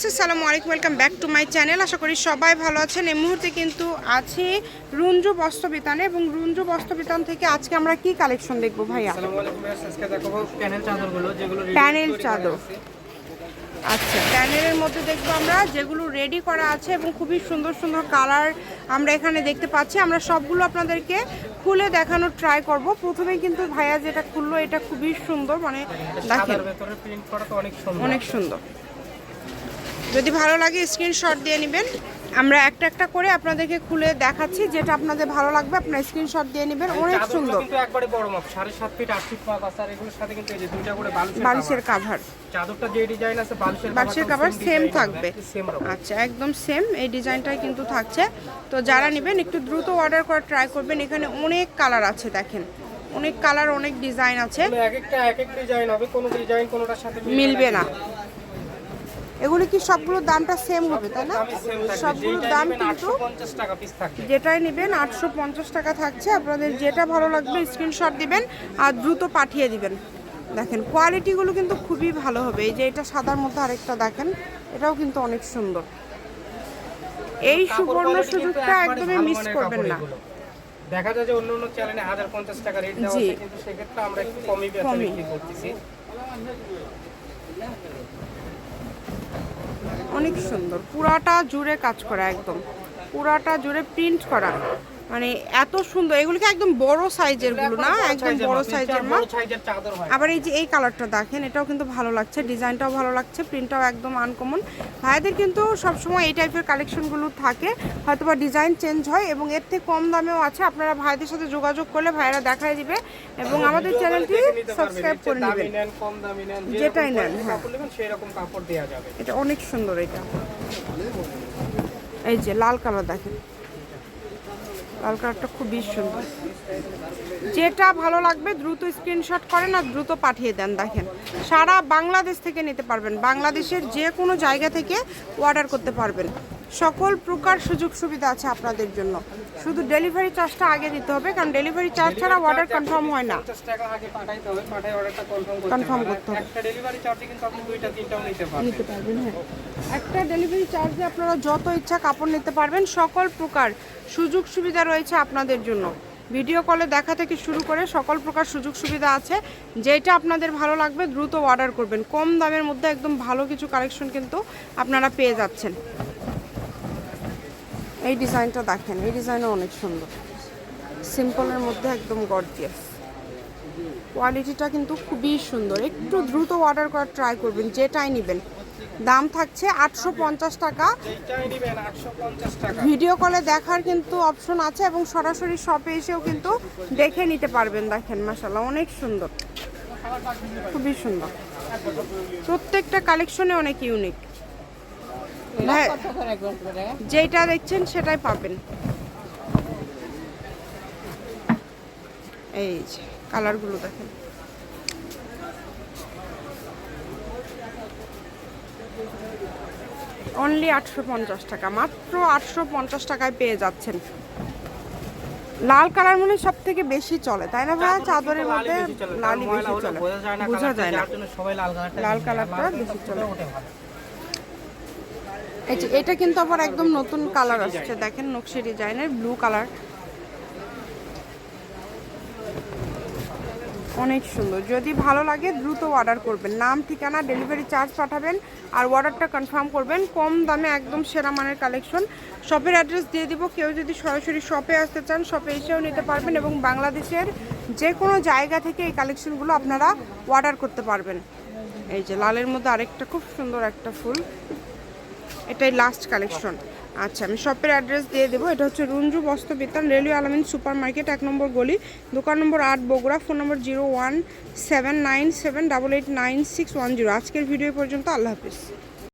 Viewers আসসালামু আলাইকুম welcome back to my channel আশা করি সবাই ভালো আছেন। এই মুহূর্তে কিন্তু আছি রুঞ্জু বস্ত্রবিতানে এবং রুঞ্জু বস্ত্রবিতান থেকে আজকে আমরা কি কালেকশন দেখব ভাইয়া? প্যানেল চাদর। আচ্ছা প্যানেলের মধ্যে দেখব আমরা যেগুলো রেডি করা আছে এবং খুবই সুন্দর সুন্দর কালার আমরা এখানে দেখতে পাচ্ছি। আমরা সবগুলো আপনাদেরকে খুলে দেখানোর ট্রাই করব। প্রথমে কিন্তু ভাইয়া যেটা খুললো এটা খুবই সুন্দর মানে দেখেন। সুন্দর। অনেক সুন্দর। যদি ভালো লাগে স্ক্রিনশট দিয়ে নেবেন। আমরা একটা একটা করে আপনাদেরকে খুলে দেখাচ্ছি যেটা আপনাদের ভালো লাগবে আপনারা স্ক্রিনশট দিয়ে নেবেন। অনেক সুন্দর। কিন্তু একবারে বড় মাপ সাড়ে সাত ফিট আট ফিট মাপ আছে আর এগুলোর সাথে কিন্তু এই যে দুইটা করে বালিশের বালিশের। কাভার চাদরটা যে ডিজাইন আছে বালিশের বালিশের কাভার সেম থাকবে। আচ্ছা একদম সেম এই ডিজাইনটাই কিন্তু থাকছে। তো যারা নেবেন একটু দ্রুত অর্ডার করার ট্রাই করবেন। এখানে অনেক কালার আছে দেখেন। অনেক কালার অনেক ডিজাইন আছে। মানে এক একটা এক এক ডিজাইন হবে কোন ডিজাইন কোনটার সাথে মিলবে না। এগুলি কি সবগুলোর দামটা সেম হবে তাই না? সবগুলোর দাম কিন্তু 850 টাকা যেটাই নেবেন আটশো পঞ্চাশ টাকা থাকছে। আপনাদের যেটা ভালো লাগবে স্ক্রিনশট দিবেন আর দ্রুত পাঠিয়ে দিবেন। দেখেন কোয়ালিটিগুলো কিন্তু খুবই ভালো হবে। এই যে এটা সাদার মধ্যে আরেকটা দেখেন এটাও কিন্তু অনেক সুন্দর। এই সুবর্ণ সুযোগটা একদমই মিস করবেন না। দেখা যায় যে অন্য অন্য চ্যানেলে হাজার পঞ্চাশ টাকা রেট দেওয়া। আছে কিন্তু সেক্ষেত্রে আমরা একটু কমই বেচা বিক্রি করতেছি। অনেক সুন্দর। পুরাটা জুড়ে কাজ করা একদম। পুরাটা জুড়ে প্রিন্ট করা। মানে এত সুন্দর এগুলো কি একদম বড় সাইজেরগুলো না একদম বড় সাইজের মাল বড় সাইজের চাদর হয় আবার এই যে এই কালারটা দেখেন এটাও কিন্তু ভালো লাগছে ডিজাইনটাও ভালো লাগছে প্রিন্টটাও একদম আনকমন ভাইদের কিন্তু সবসময় এই টাইপের কালেকশনগুলো থাকে হয়তো বা ডিজাইন চেঞ্জ হয় এবং এর থেকে কম দামেও আছে আপনারা ভাইদের সাথে যোগাযোগ করলে ভাইরা দেখায় দিবে এবং আমাদের চ্যানেলটি। সাবস্ক্রাইব করে নেবেন যেটাই নেন, হ্যাঁ। কাপড় নেবেন, সেই রকম কাপড় দেয়া যাবে। এটা অনেক সুন্দর এটা এই যে লাল কালার দেখেন লাল কালারটা খুবই সুন্দর। যেটা ভালো লাগবে দ্রুত স্ক্রিনশট করেন আর দ্রুত পাঠিয়ে দেন, দেখেন। সারা বাংলাদেশ থেকে নিতে পারবেন। বাংলাদেশের যে কোনো জায়গা থেকে অর্ডার করতে পারবেন। সকল প্রকার সুযোগ সুবিধা আছে আপনাদের জন্য। শুধু ডেলিভারি চার্জটা আগে দিতে হবে কারণ ডেলিভারি চার্জ ছাড়া অর্ডার কনফার্ম হয় না। 50 টাকা আগে পাঠাইতে হবে, পাঠায় orderটা confirm করতে হবে। একটা delivery charge এ কিন্তু আপনি দুইটা তিনটাও নিতে পারবেন। হ্যাঁ। একটা ডেলিভারি চার্জে আপনারা যত ইচ্ছা কাপড় নিতে পারবেন সকল প্রকার সুযোগ সুবিধা রয়েছে আপনাদের জন্য। ভিডিও কলে দেখা থেকে শুরু করে সকল প্রকার সুযোগ সুবিধা আছে যেটা আপনাদের ভালো লাগবে দ্রুত অর্ডার করবেন। কম দামের মধ্যে একদম ভালো কিছু কালেকশন কিন্তু আপনারা পেয়ে যাচ্ছেন। এই ডিজাইনটা দেখেন, এই ডিজাইনও অনেক সুন্দর। সিম্পলের মধ্যে একদম গর্জিয়াস কোয়ালিটিটা কিন্তু খুবই সুন্দর। একটু দ্রুত অর্ডার করার ট্রাই করবেন, যেটাই নেবেন। দাম থাকছে আটশো পঞ্চাশ টাকা। যেইটাই নিবেন 850 টাকা। ভিডিও কলে দেখার কিন্তু অপশন আছে এবং সরাসরি শপে এসেও কিন্তু দেখে নিতে পারবেন, দেখেন মাসাল্লাহ অনেক সুন্দর। খুবই সুন্দর। প্রত্যেকটা কালেকশনে অনেক ইউনিক যেটা দেখছেন সেটাই পাবেন। এই যে কালারগুলো দেখেন। অনলি আটশো পঞ্চাশ টাকা মাত্র আটশো পঞ্চাশ টাকায় পেয়ে যাচ্ছেন। লাল কালার মনে সব থেকে বেশি চলে তাই না ভাইয়া? চাদরের মধ্যে লালই বেশি চলে। বোঝা যায় না সবাই লাল কালারটা বেশি নেয়। কালারটা বেশি চলে। এটা কিন্তু আবার একদম নতুন কালার আসছে। দেখেন নকশি ডিজাইনের ব্লু কালার অনেক সুন্দর। যদি ভালো লাগে দ্রুত অর্ডার করবেন। নাম, ঠিকানা ডেলিভারি চার্জ পাঠাবেন আর অর্ডারটা কনফার্ম করবেন। কম দামে একদম সেরা মানের কালেকশন শপের অ্যাড্রেস দিয়ে দিব। কেউ যদি সরাসরি শপে আসতে চান শপে এসেও নিতে পারবেন এবং বাংলাদেশের যে কোনো জায়গা থেকে এই কালেকশনগুলো আপনারা অর্ডার করতে পারবেন। এই যে, লালের মধ্যে আরেকটা খুব সুন্দর একটা ফুল। এটাই লাস্ট কালেকশন আচ্ছা আমি শপের অ্যাড্রেস দিয়ে দেবো। এটা হচ্ছে Runju Bastra Bitan, railway Alamin super market এক নম্বর গলি। দোকান নম্বর আট, Bogura phone number zero one seven nine seven double eight nine six one zero আজকের ভিডিও পর্যন্ত, আল্লাহ হাফিজ।